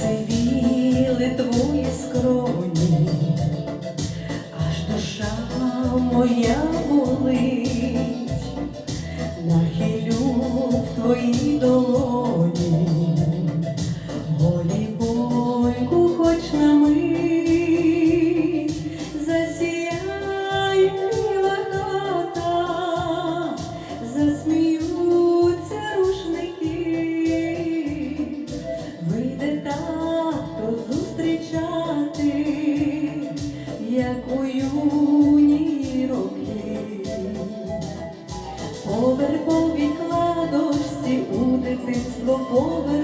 Засивіли твої скроні. далеко юні по вербовій кладочці у дитинство повернути.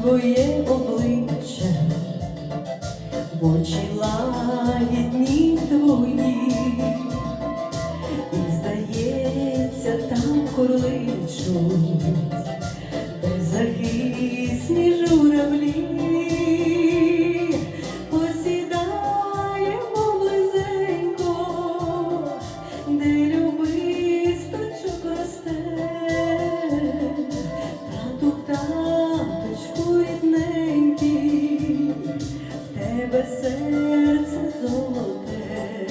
твоє обличчя, в очі лагідні твої, і здається, там корличуть. тебе серце золоте,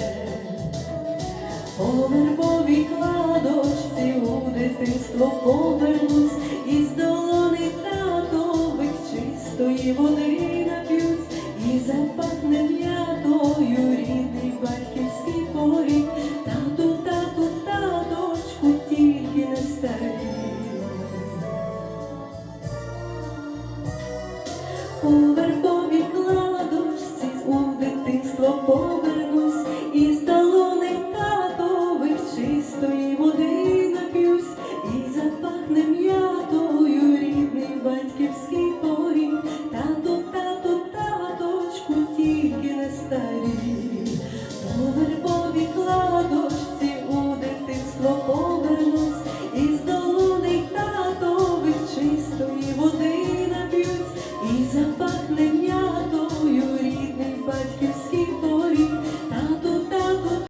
по вербовій кладочці у дитинство повернусь, із долони татових чистої води нап'юсь і запахне. no povo.